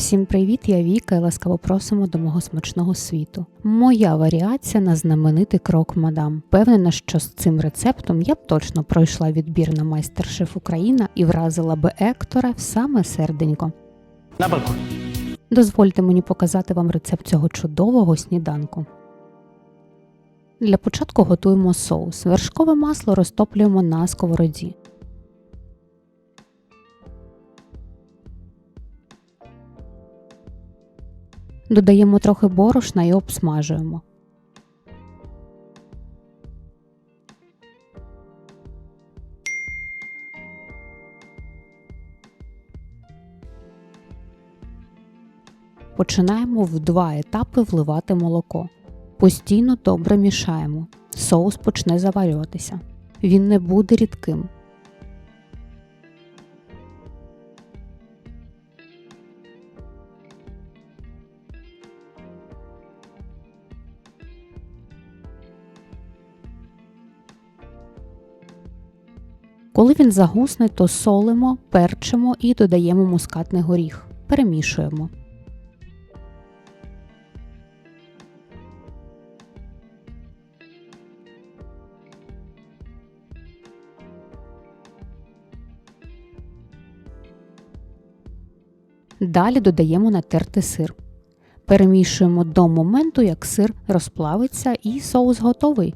Всім привіт, я Віка і ласкаво просимо до мого смачного світу. Моя варіація на знаменитий крок мадам. Впевнена, що з цим рецептом я б точно пройшла відбір на майстер-шеф Україна і вразила би Ектора в саме серденько. На балкон. Дозвольте мені показати вам рецепт цього чудового сніданку. Для початку готуємо соус. Вершкове масло розтоплюємо на сковороді. Додаємо трохи борошна і обсмажуємо. Починаємо в два етапи вливати молоко. Постійно добре мішаємо. Соус почне заварюватися. Він не буде рідким. Коли він загусне, то солимо, перчимо і додаємо мускатний горіх. Перемішуємо. Далі додаємо натертий сир. Перемішуємо до моменту, як сир розплавиться і соус готовий.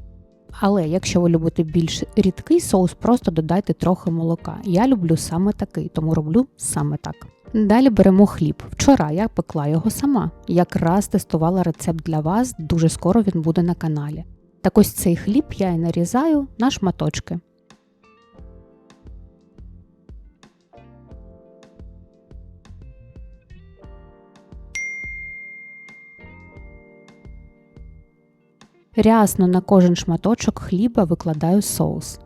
Але якщо ви любите більш рідкий соус, просто додайте трохи молока. Я люблю саме такий, тому роблю саме так. Далі беремо хліб. Вчора я пекла його сама. Якраз тестувала рецепт для вас, дуже скоро він буде на каналі. Так ось цей хліб я і нарізаю на шматочки. Рясно на кожен шматочок хліба викладаю соус.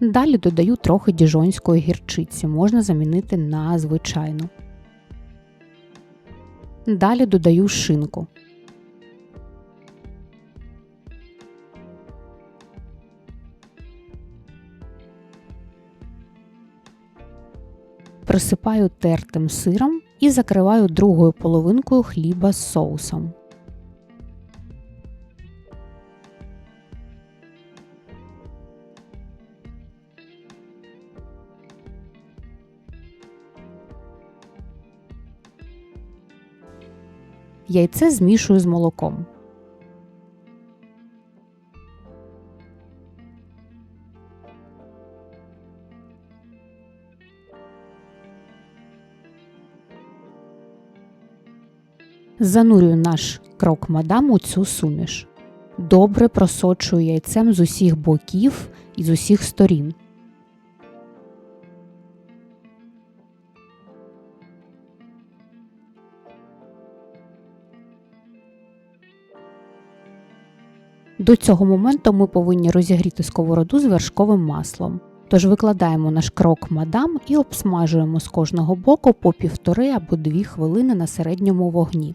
Далі додаю трохи діжонської гірчиці, можна замінити на звичайну. Далі додаю шинку. Присипаю тертим сиром і закриваю другою половинкою хліба з соусом. Яйце змішую з молоком. Занурюю наш крок мадам у цю суміш. Добре просочую яйцем з усіх боків і з усіх сторін. До цього моменту ми повинні розігріти сковороду з вершковим маслом. Тож викладаємо наш крок мадам і обсмажуємо з кожного боку по півтори або дві хвилини на середньому вогні.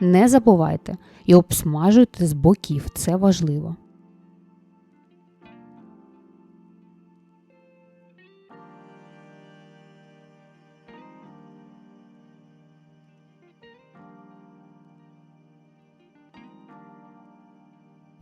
Не забувайте і обсмажуйте з боків, це важливо.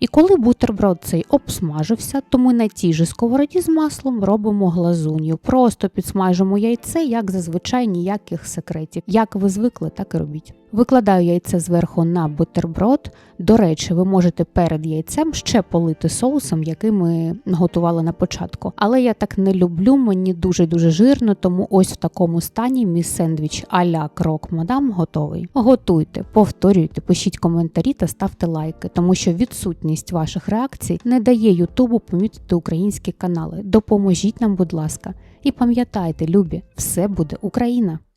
І коли бутерброд цей обсмажився, то ми на тій же сковороді з маслом робимо глазунью. Просто підсмажимо яйце, як зазвичай ніяких секретів. Як ви звикли, так і робіть. Викладаю яйце зверху на бутерброд. До речі, ви можете перед яйцем ще полити соусом, який ми готували на початку. Але я так не люблю, мені дуже-дуже жирно, тому ось в такому стані мій сендвіч а-ля крок мадам готовий. Готуйте, повторюйте, пишіть коментарі та ставте лайки, тому що відсутність ваших реакцій не дає Ютубу помітити українські канали. Допоможіть нам, будь ласка, і пам'ятайте, любі, все буде Україна!